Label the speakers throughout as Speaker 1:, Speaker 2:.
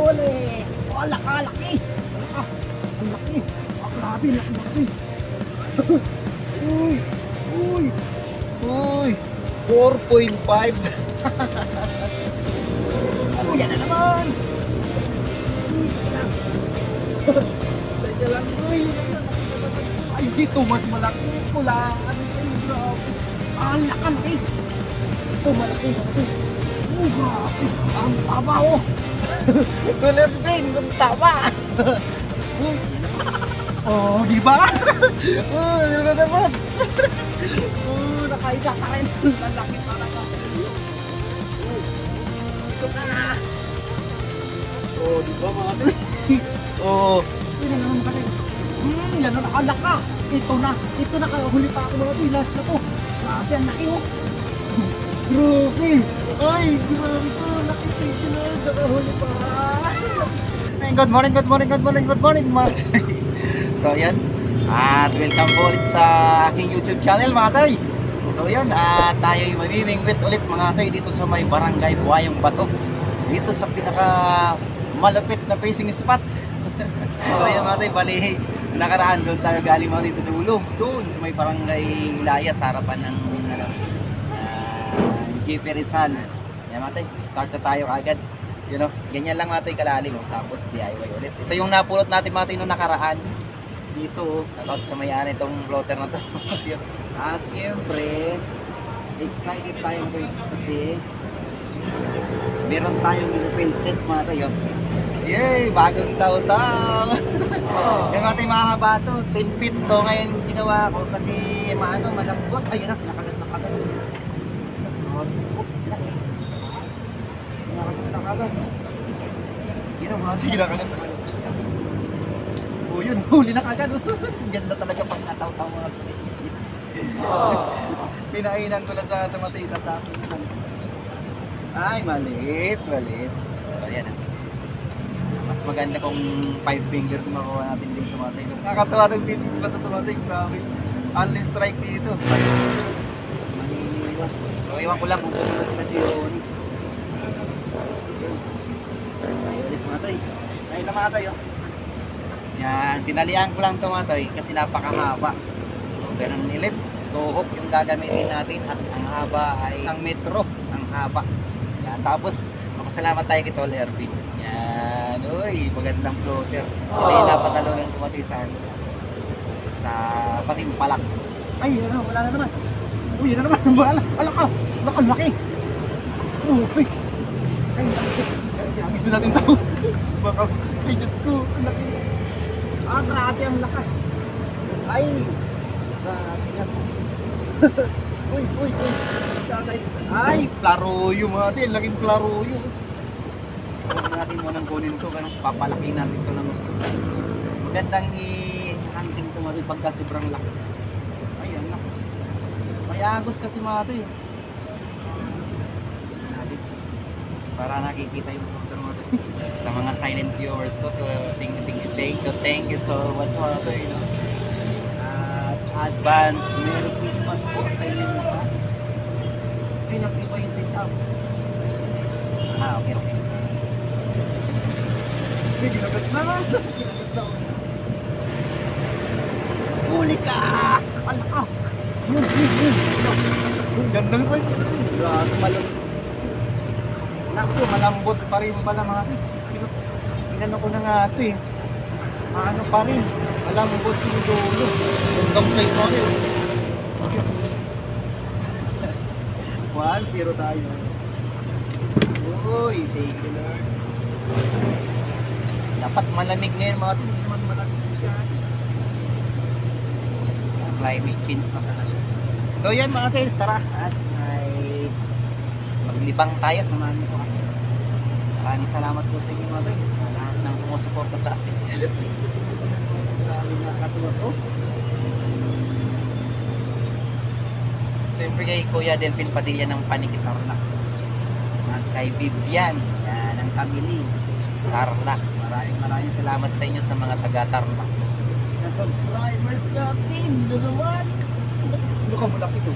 Speaker 1: Uli! Oh, laka, laki! Laka! Ang laki! Oh, grabe, laki, laki! Uy! Uy! Uy! 4.5! Oh, yan na naman! Teka lang, uy! Ay, dito mas malaki. Pula. Ano kayo, grabe. Ah, ang laki, laki. Ito, malaki, malaki. Oh, grabe. Ang taba, oh. Tulad din, ang taba. Uy. Oh, di ba? Oh, yun na naman. Oh, nakahiga ka rin. Ang laki talaga. Ito ka na. Oh, di ba mga ito? Oh, yun na naman ka rin. Hmm, yan na nakalaka. Ito na. Ito na kahuli pa ako mga bilas na to. Grabe, ang laki oh. Grabe. Ay, grabe to. Laki ito na. Nakahuli pa. Good morning, good morning, good morning, good morning mga chay. So yan. At welcome po ulit sa aking YouTube channel mga chay. So yan, at tayo ay mamimingwit ulit mga chay dito sa may barangay Buhayong Bato. Dito sa pinaka malapit na facing spot. so yan mga chay, bali nakaraan doon tayo galing mga chay sa dulo. Doon sa may barangay Ilaya sa harapan ng GP Rizal. Yan mga chay, start na tayo agad. You know, ganyan lang natin kalalim. Oh. Tapos DIY ulit. Ito yung napulot natin mga nung nakaraan. Dito, oh. About sa may-ari itong floater na to. At siyempre, excited tayo kasi meron tayong Philippine test mga tayo. Yay! Bagong taon-taon! yung mga tayo mahaba to, 10 feet to ngayon ginawa ko kasi maano, malambot. Ayun na, nakagat na kagat. Oh, laki. Na tayo nakagat na kagat. Oh, yun, huli na kagad. Ganda talaga pag nataw-taw mga. Pinainan ko na sa tumatay na tapos. Ay, maliit, maliit. Ayan ah. Mas maganda kung 5 fingers makuha natin dito tumatay. Nakakatawa ng business pa ito tumatay. Grabe. Only strike dito. Maniniwas. So, iwan ko lang kung pumunta sila Gioni. Ay, ulit matay. Ay, namatay oh. Yan, tinalian ko lang tumatay kasi napakahaba. So, ganun nilit. Tuhok yung gagamitin natin at ang haba ay isang metro ang haba. Yan, tapos makasalamat tayo kay Tol Herbie. Yan, uy, magandang floater. Hindi oh. napatalo ng tumatay sa ano, sa patimpalak. Ay, ano, wala na naman. Uy, yun na naman. Wala, wala ka. Wala ka, laki. Uy, ay. Ay, gusto natin tao. Baka, ay, Diyos ko, ang laki. Ah, grabe ang lakas. Ay, grabe yan. uy, uy, uy. Ay, plaruyo mga sin. Laking plaruyo. Huwag natin munang kunin to. Ganun, papalaki natin to ng gusto. Magandang i-hunting to mga pagka sobrang laki. Ayan na. May agos kasi mga to eh. Para nakikita yung mo. Sa mga silent viewers ko to thank you, thank you, thank you, thank you so much mga to you know. At advance Merry Christmas po sa inyo lahat. Ay, nakiba yung sit up. Ah, okay, okay. Ay, ginagat na. Ginagat na. Huli ka! Ala ka! Yun, yun, yun. Ang Gandang size. Grabe, malambot. Naku, malambot pa rin pala mga ito. Inano ko na nga ito eh. Ano pa rin. Malambot yung dulo. Gandang size mo rin. 1-0 tayo. Uy, you Lord. Dapat malamig ngayon mga ito. Hindi naman malamig siya. Climate change na talaga. So yan mga ito, tara. At ay maglibang tayo sa mga nito. Maraming salamat po sa inyo mga. Sa lahat ng sumusuporta sa akin. Maraming nakatuwa po. Siyempre kay Kuya Delphin Padilla ng Panikit Tarlac. At kay Vivian, yan, ng Camille, Tarlac. Maraming maraming salamat sa inyo sa mga taga Tarlac. Na subscribers natin, na naman. Ano ka malaki to?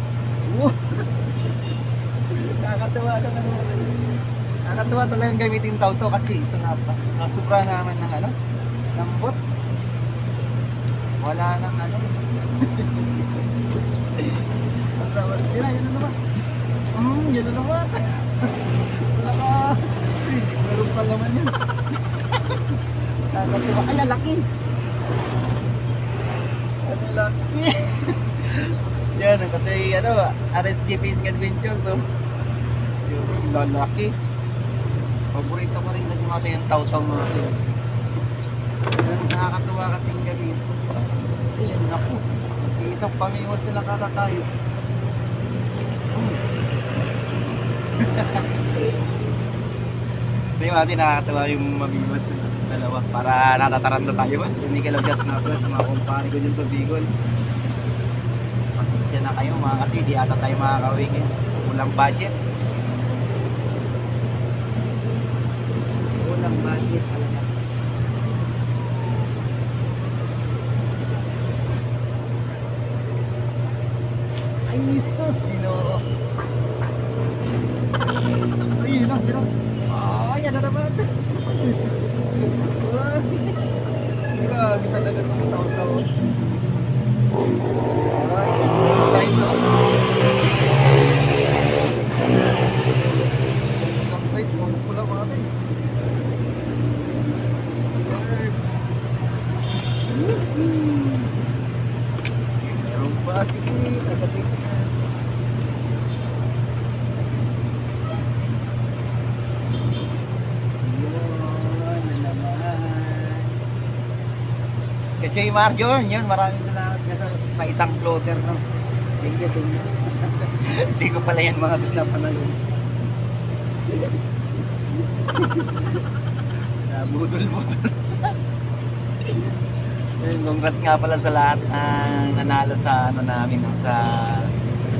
Speaker 1: Nakakatawa ka naman. Nakatuwa talagang gamitin tao to kasi ito na pas, nasubra naman ng ano, lambot. Wala nang ano. Tira, yun na naman. Hmm, yun na naman. Wala ka. Meron pa naman yun. Nakatuwa. Ay, lalaki. Ang laki. Yan, kasi ano, RSG Fishing Adventure. So, yung lalaki. Paborito ko rin kasi mga yung taw-taw. Pero nakakatuwa kasing gabi. Ayan, naku. Isang pangiwas nila kakatayo. Ito yung atin nakakatawa yung mamiwas na dalawa para natataranta tayo. Hindi ka lang na plus mga kumpare ko dyan sa Bicol. Pasensya na kayo mga kasi di ata tayo makakawin eh. Kulang budget. Kulang budget talaga. Ay, sus, ginoo. Ay, yun na, yun na. Ay, ano naman. Grabe talaga itong taon-taon. Ay, yung size oh. Ang size, mga pula mga ate. Meron pa, sige, nakatingin na. Yun na naman. Kasi yung Marjo, yun, maraming salamat sa, sa isang floater, no? Thank you, thank you. Hindi ko pala yan mga pinapanayon. Nabudol-budol. Yun, Congrats nga pala sa lahat ang nanalo sa ano namin, sa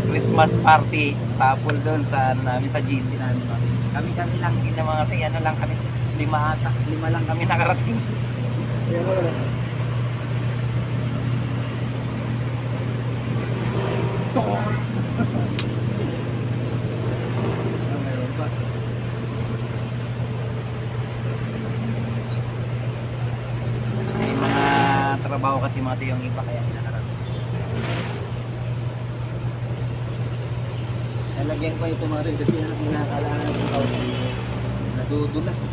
Speaker 1: Christmas party tapol doon sa ano namin sa GC namin. no. Kami kami lang din naman kasi ano lang kami lima ata, lima lang kami nakarating. Meron May mga trabaho kasi mga ito yung iba kaya nakarating. Nalagyan ko ito mga rin kasi tao. Nadudulas. eh.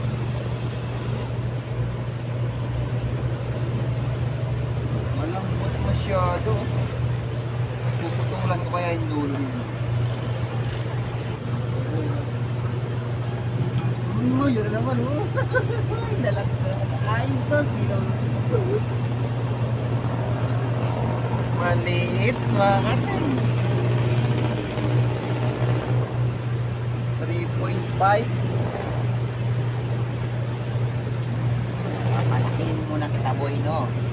Speaker 1: Malambot masyado. Puputulan ko kaya yung dulo. Oh, yun na naman oh. Ay, lalagyan. Ay, sus, ilaw. Maliit, mga katin. 3.5 Papalakihin muna kita boy no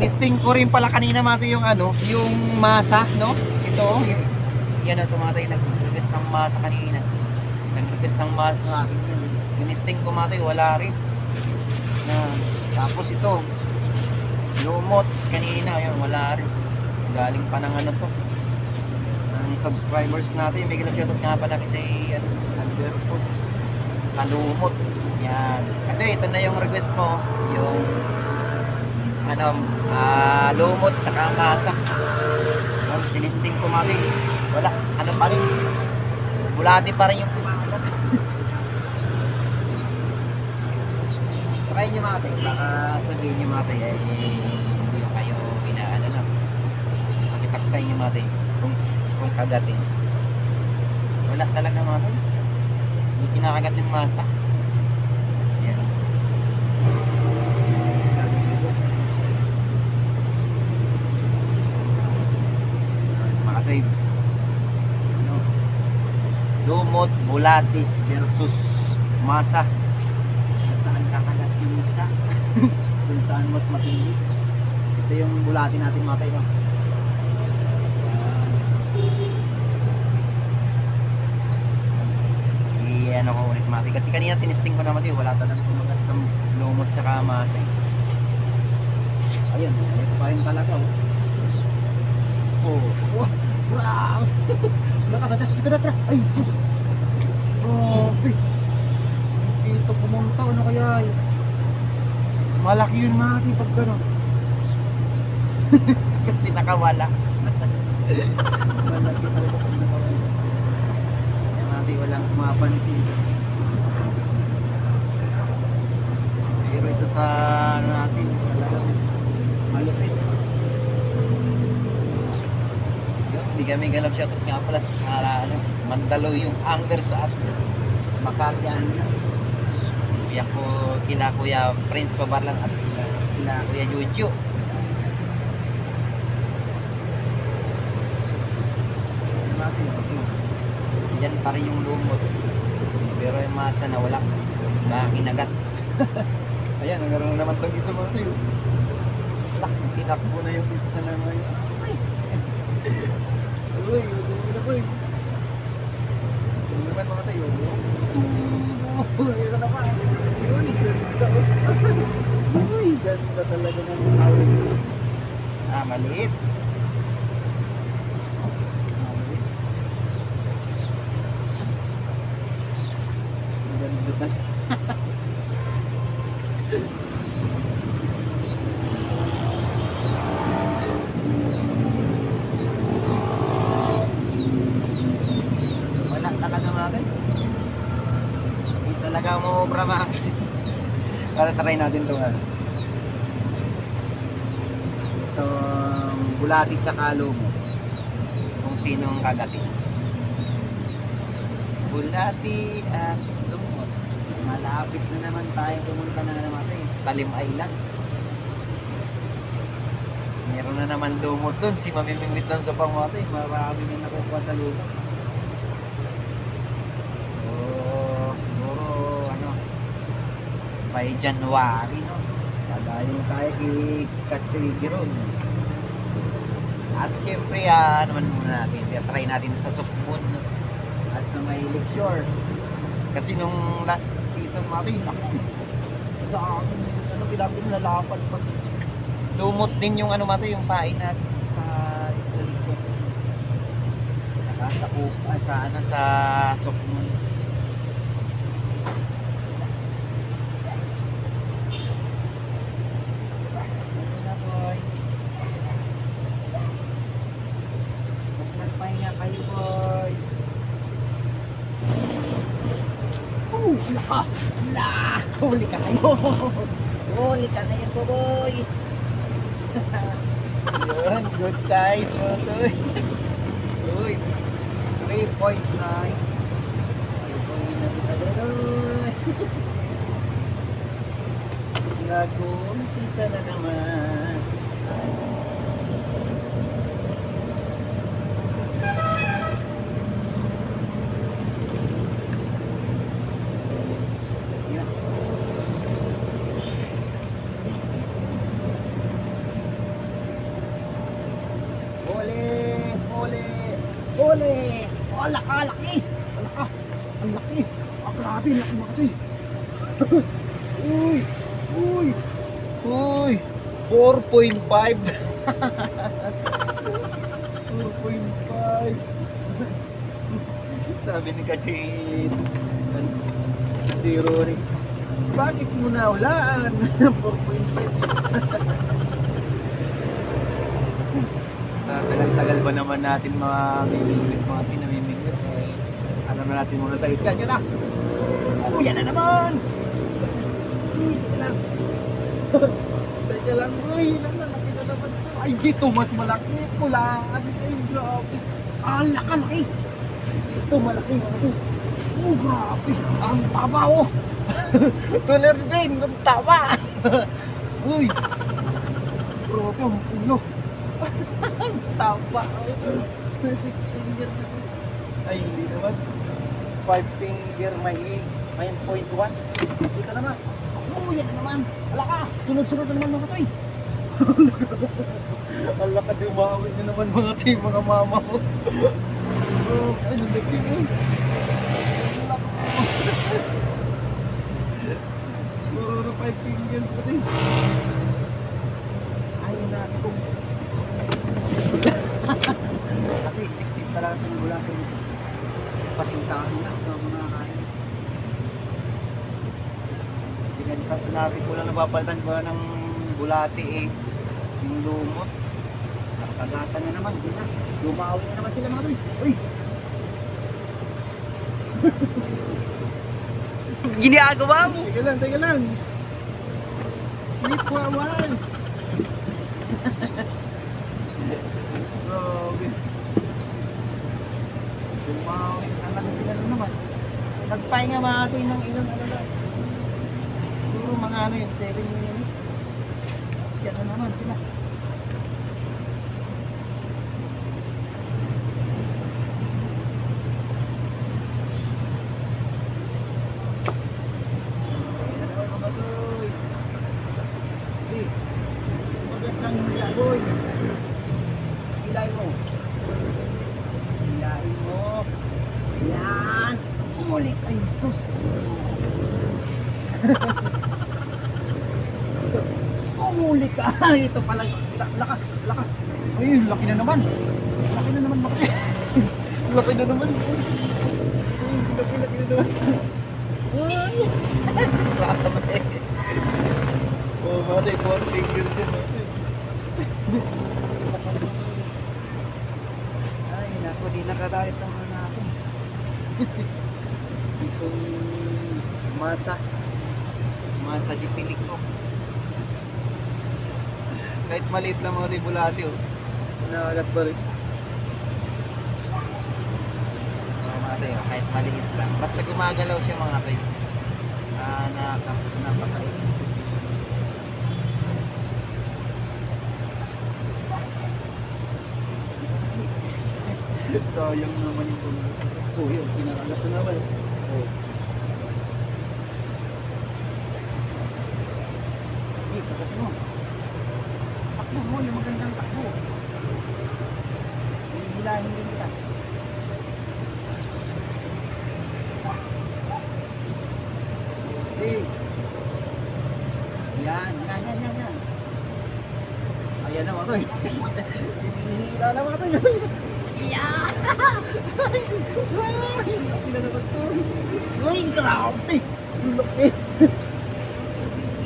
Speaker 1: Tinisting ko rin pala kanina mati yung ano, yung masa, no? Ito, yung, yan ang tumatay, nag-request ng masa kanina. Nag-request ng masa. Tinisting ko mati, wala rin. Na, tapos ito, lumot kanina, yun, wala rin. Galing pa ng ano to. Ng subscribers natin, may gilang shoutout nga pala eh, ano, Alberto. Sa lumot. Yan. Kasi ito na yung request mo, yung ano, ah, lumot tsaka masa. Tapos tinisting ko mati. Wala, ano pa rin. Bulati pa rin yung kumakalat. Try nyo mati. Baka sabihin nyo mati eh, hindi kayo pinaano na. Pakitaksay nyo mati kung, kung kagatin. Wala talaga mati. Hindi kinakagat yung masa. Yan. mga trade ano, lumot, bulati versus masa saan kakagat yung isda kung saan mas matindi ito yung bulati natin mga tayo i-ano ko ulit mati kasi kanina tinisting ko naman yun wala talagang kumagat sa lumot tsaka masa eh. Ayun, ito pa rin talaga. Oh. Oh. Wow. Nakakata. Ito na, tra. Ay, sus. Grabe. Dito pumunta. Ano kaya? eh? Malaki yun mati pag gano'n. Kasi nakawala. Malaki talaga pag nakawala. Kaya walang mapansin. Pero ito sa ano natin, talagang malupit. Hindi kami galap siya nga pala sa ano, Mandalo yung anglers at Makati anglers. Kuya ko, kila Kuya Prince Pabarlan at kila, sila Kuya. Ano natin, okay. Yan pa rin yung lumot. Pero yung masa na wala. Baka kinagat. Ayan, nagkaroon naman itong isa. Tak, tinakbo na yung isa na naman. Uy, na po eh. Ano naman mga tayo? Ito naman. Uy. Uy, ganda talaga ng awit. Ah. Maliit. Ang Ganda talaga. Wala talaga mga Hindi talaga mo obra mga Kaya try natin ito ano. Itong bulati tsaka lumo. Kung sinong kagati. Bulati at lumo. Malapit na naman tayo pumunta na naman tayo. Talim Island. Meron na naman lumot doon. Si mamimingwit doon sa pangwate. Marami na nakukuha sa lumot. So, siguro, ano, by January, no? Dadayo tayo kay Katsuyigi ron. At siyempre, ah, ano man muna natin, try natin sa Sukmun at sa may Lakeshore. Kasi nung last season natin, naku, dami, ano, din nalapan pag lumot din yung ano mata, yung pain natin sa Isla Lakeshore. Sa, Cook- ah, sa, ano, sa Sukmun. Ano na, boy? Huwag magpahinga kayo, boy. Oh, naka! Na! Huli ka kayo! Huli ka yan, boy! Yun, good size mo to. Uy, 3.9. 3.9 na kita gano'n. Nag-uumpisa na naman. Yan. Huli! Huli! Huli! Oh, laka, laki! Ang laka! Ang laki! Ah, grabe, laki mga kasi! Uy! Uy! Uy! 4.5! 4.5! Sabi ni Kachin. Zero rin. Bakit mo nawalaan? 4.5. Sa tagal-tagal ba naman natin mga mimingwit, mga pinamimingwit, eh, alam na natin muna sa isa. Yan na! Oh, yan na naman! Yan na. Teka lang, uy, yan na, laki na naman. Ay, dito, mas malaki. Pula, ano kayo, grabe. Ah, laka, laki. Ito, malaki. Oh, grabe. Ang taba, oh. Tuner din, ang taba. uy. Grabe, ang ulo. Ang taba. Six finger na. Ay, hindi naman. Five finger may may point one. Dito naman. Oh, yan na naman. Wala ka. Sunod-sunod na naman mga toy. Wala ka dumawi na naman mga toy, mga mama ko. Oh, ay, nalaki mo. Puro na five fingers pa din.
Speaker 2: bulate nito. Pasintahan na sa mga kain. Sinabi ko lang napapalitan ko ng bulate eh. Yung lumot. Nakagatan na naman. Di na. Lumawi na naman sila mga tol. Uy!
Speaker 3: Ginagawa mo.
Speaker 1: Teka lang, teka lang. A while.
Speaker 2: Grabe. Lumawi na naman sila na naman. Nagpahinga mga ito ng ilang ano lang. Siguro mga ano yun, 7 minutes. Siya na naman sila. Magandang yaboy. Ilay mo. Ilahin mo. Yan. Umulik ay sus. Umulik ka. Ito pala. La- Laka. Laka. Ay, laki na naman. Laki na naman. Laki. laki na naman. Laki, laki na naman. Ay. Grabe. Oh, yun. Isa pa naman. Ay, naku, di nakatayo itong ano natin. Itong masa. Masa di pilik ko. Kahit maliit lang mga tibulati, oh. Nakagat pa rin. So, mga tayo, kahit maliit lang. Basta gumagalaw siya mga tayo. Ah, nakaka- napakait. Sayang naman yung. So yun, pinakagat na naman. Oh. Eh, kagat mo. Takbo mo, yung magandang takbo. Hihilahin din kita. Eh. Yan, yan, yan, yan, yan. Ayan na mga to. Hinihila na mga to.
Speaker 3: Yeah.
Speaker 2: Laki na naman to. Uy, grabe! Laki!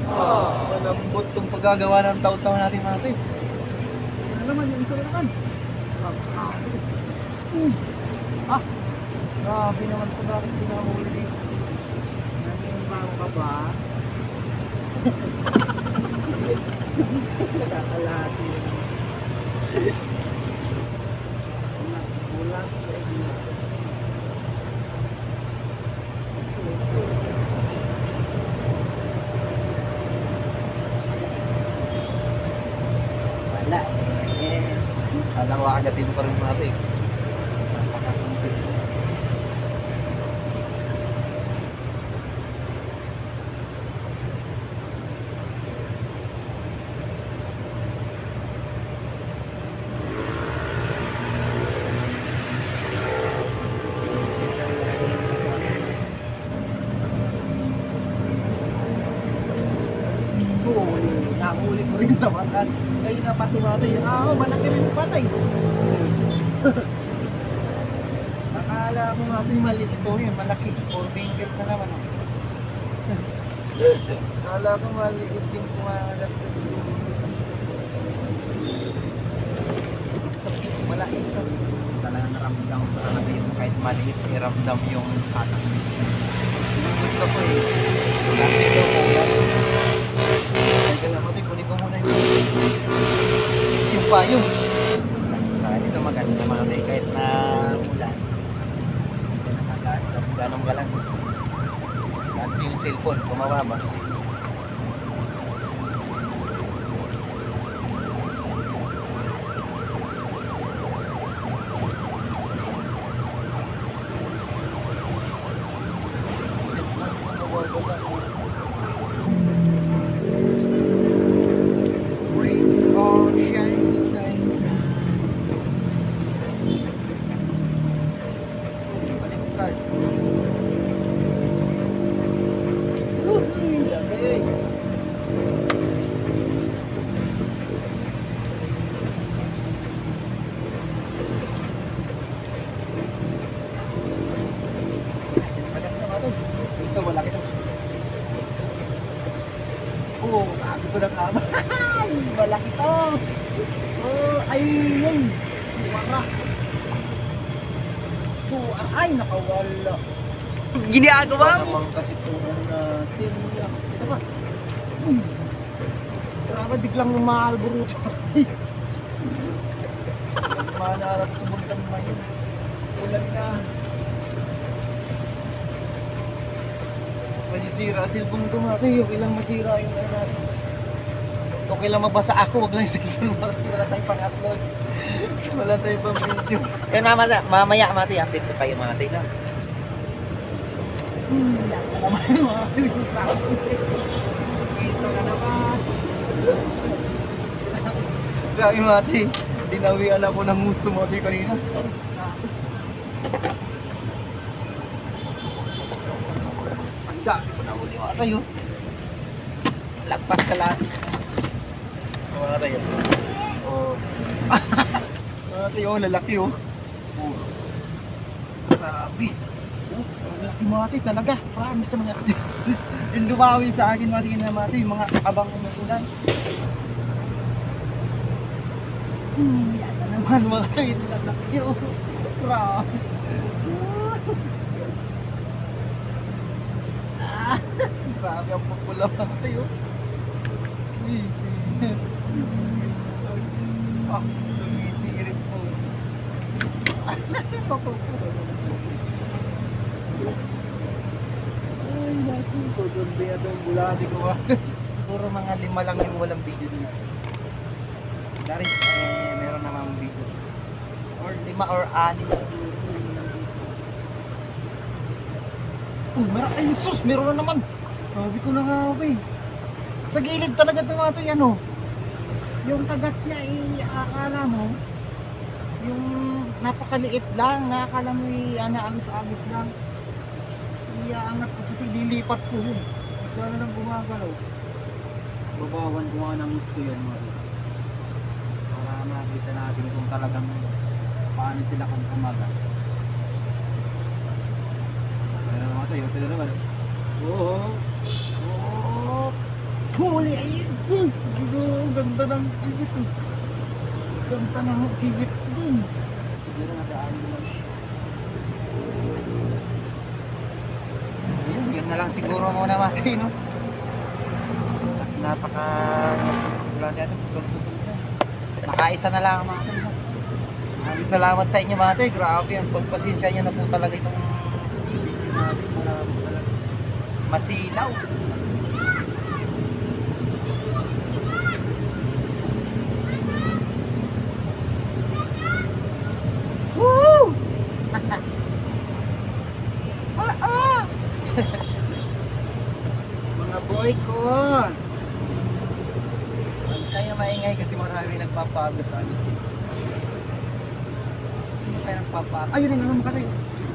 Speaker 2: Ah, malambot tong paggagawa ng taw-taw natin mga tayo. Ano naman, yung isa na naman. Ah, grabe naman ito. Bakit pinahuli dito? Naging bago ka ba? Nakakalati. Ulap sa inyo. Wala. Eh, alam ko agatin pa rin mga Napakakunti. Huli. Nahuli ko rin sa batas. Kayo na patumatay. Ah, oh, malaki rin yung patay. Akala mo nga ito yung maliit ito yun. Malaki. Four fingers na naman. Oh. Akala ko maliit yung kumakagat ko. Sa pit, malaki sa Talaga naramdam ko talaga yung kahit maliit, iramdam yung anak. Yung gusto ko eh. Kasi daw ko yan. Teka lang, kunin ko muna yung yung payong. Ah, ito maganda mga tayo, kahit na ulan. Hindi na nakagaan, ganong galan. Kasi yung cellphone, kumababas. Rain or shine, shine, shine. Balik card. Uy,
Speaker 1: Ay, yun. Wara. Tuwar. Ay, nakawala.
Speaker 3: Ginagawa
Speaker 1: Ito
Speaker 3: mo.
Speaker 1: naman kasi tuwar natin. Ito ba? Grabe, biglang umaalburo Manarap sa buntang mayon. Ulan na. Masisira, silbong dumati. Okay lang masira yung ano natin. Okay lang mabasa ako, wag lang yung cellphone mo. Wala tayong pang-upload. Wala tayong pang-video.
Speaker 2: Kaya mamaya, mamaya mati, update ko kayo mati na.
Speaker 1: Hmm, naman mga. Grabe mati. Dinawian ako ng gusto mo di kanina. Ang dami ko na huli mga tayo.
Speaker 2: Lagpas ka lahat.
Speaker 1: Mga tayo. Oh. Mga tayo, lalaki oh. Oh. Grabe. Oh, mga tayo talaga. Promise sa mga Yung dumawi sa akin mga tayo na mga tayo, yung mga abang umuulan. Hmm, yan na naman mga tayo. Ang lalaki oh. Grabe. Ah, Grabe ang pagpula mga tayo. Ah, sumisirit po. Ay, naku, tudurbi at ang bulati ko.
Speaker 2: Puro mga lima lang yung walang video dito. Dari, eh, meron namang video. Or lima or anim.
Speaker 1: Oh, meron, ay, sus, meron na naman. Sabi ko na nga, okay. Sa gilid talaga tumato yan, oh. Yung kagat niya, eh, akala mo, yung napakaliit lang, nakakala mo, eh, ano, agos-agos lang. Iaangat ko kasi lilipat ko yun. Ikaw na lang gumagalaw. Babawan ko nga ng gusto yan, mga Para makita natin kung talagang paano sila kung kumagat. Ano mga tayo, na naman. Oo. Oo. Huli ay Jesus! Ganda ng kigit. eh. Ganda ng kigit. Siguro nadaan mo lang.
Speaker 2: Yun, yun na lang siguro muna mati, no? Napaka... Wala natin, putol-putol na. Nakaisa na lang mga tayo. Salamat sa inyo mga tayo. Grabe, ang pagpasensya nyo na po talaga itong. Masilaw.
Speaker 1: Woo! ah, ah! Mga boy ko!
Speaker 2: Huwag kayo maingay kasi marami nagpapagos sa ano. Sino kayo nagpapagos?
Speaker 1: Ayun na naman katay.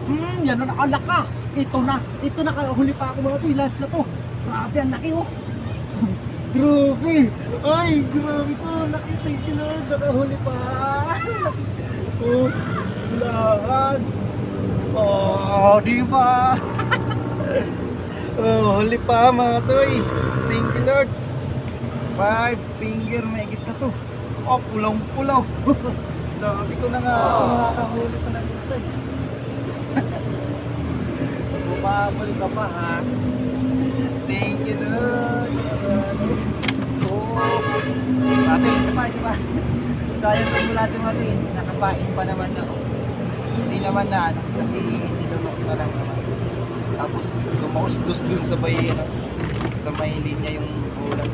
Speaker 1: Hmm, yan na nakalaka. Ito na. Ito na huli pa ako mga to. Last na to. Grabe, ang laki oh. grabe. Ay, grabe to. Laki. Thank you Lord. Nakahuli pa. oh, lahat. Oh, di ba? oh, huli pa mga toy. Thank you Lord. Five finger may na to. Oh, pulang-pulaw. Sabi ko na nga, makakahuli pa ng isa eh. Bumabal ka pa ha. Thank you Lord. Oh. Ate, isa pa, isa pa. Sayang sa mula dumating, nakapain pa naman ako. Hindi naman na ano, kasi nilunok pa lang naman. Tapos lumausdos dun sa may, ano, sa may linya yung ulan.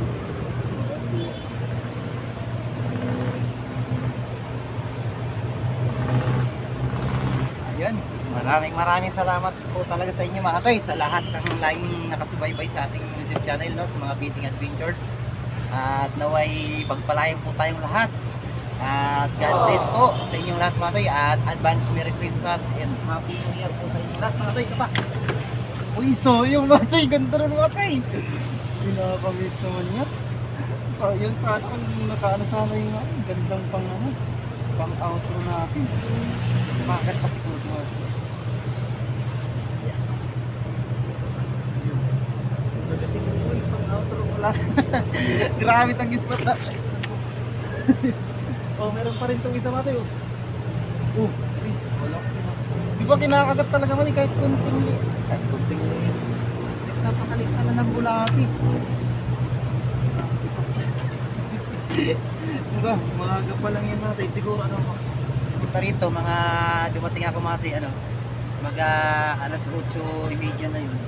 Speaker 1: Maraming maraming salamat po talaga sa inyo mga tay, sa lahat ng laging nakasubaybay sa ating YouTube channel, no, sa mga Fishing Adventures. At naway pagpalain po tayong lahat. At God bless po sa inyong lahat mga tay. At advance Merry Christmas and Happy New Year po sa inyong lahat mga tay. Kapa. Uy, so yung mga tay, ganda rin mga tay. Pinapamiss naman niya. So, yun sana kung nakaano sana yung ano, gandang pang ano, pang outro natin.
Speaker 2: Sumagat pa siguro mga
Speaker 1: Uy, pang outro ko lang. Grabe tang ispat na.
Speaker 2: Oh, meron pa rin itong isa mati oh. Oh, see, wala Di ba kinakagat talaga mali kahit kunting li. Kahit kunting li. Napakalit na ng bulati. diba, maaga pa lang yan mati. Siguro ano, punta rito, mga dumating ako mati, ano, mag ah, alas 8.30 na yun.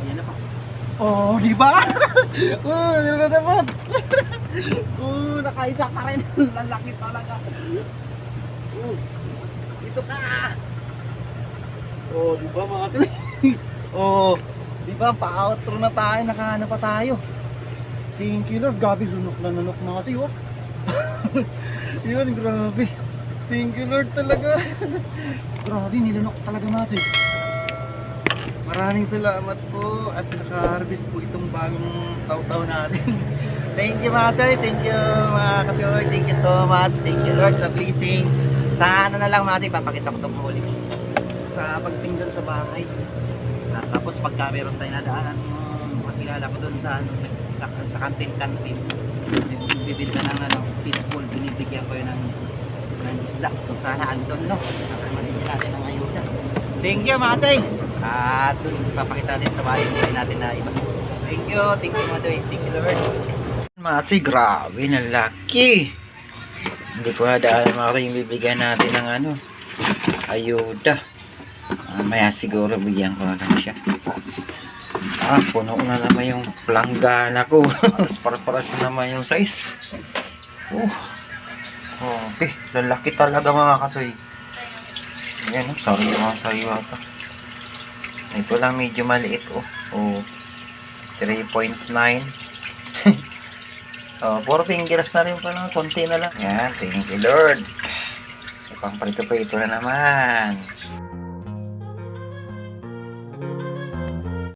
Speaker 2: Ayan na pa. Oh, di ba? oh, yun na naman. oh, nakaisa ka rin. Lalaki talaga. Oh, dito ka. Oh, di ba mga tuloy? oh, di ba pa-outro na tayo, nakahanap pa tayo. Thank you Lord, gabi lunok na lunok mga kasi oh. Yun, grabe. Thank you Lord talaga. grabe, nilunok talaga kasi. Maraming salamat po at naka-harvest po itong bagong taw-taw natin. thank you mga choy, thank you mga kachoy, thank you so much, thank you Lord sa blessing. Sa ano na lang mga choy, papakita ko itong huli. Sa pagtingdan sa bahay. At tapos pagka meron tayo nadaanan, yung makilala ko doon sa ano, sa kantin-kantin. Bibili ka ng ano, peaceful, binibigyan ko yun ng, ng isda. So sana andun no, nakamatin natin ng ayuda. Thank you mga choy. At dun papakita natin sa bahay buhay natin na iba. Thank you, thank you mga choy. Thank you Lord. Choy, grabe na laki. Hindi ko na daan mga yung bibigyan natin ng ano, ayuda. Mamaya siguro bigyan ko na lang siya. Ah, puno na naman yung planggana ko. Paras-paras naman yung size. Oh. Okay, lalaki talaga mga kasoy. Ayan, oh, sorry mga sariwa pa. Ito lang medyo maliit oh. Oh. 3.9. oh, puro fingers na rin pala. Konti na lang. Yan, thank you Lord. Pang prito-prito na naman.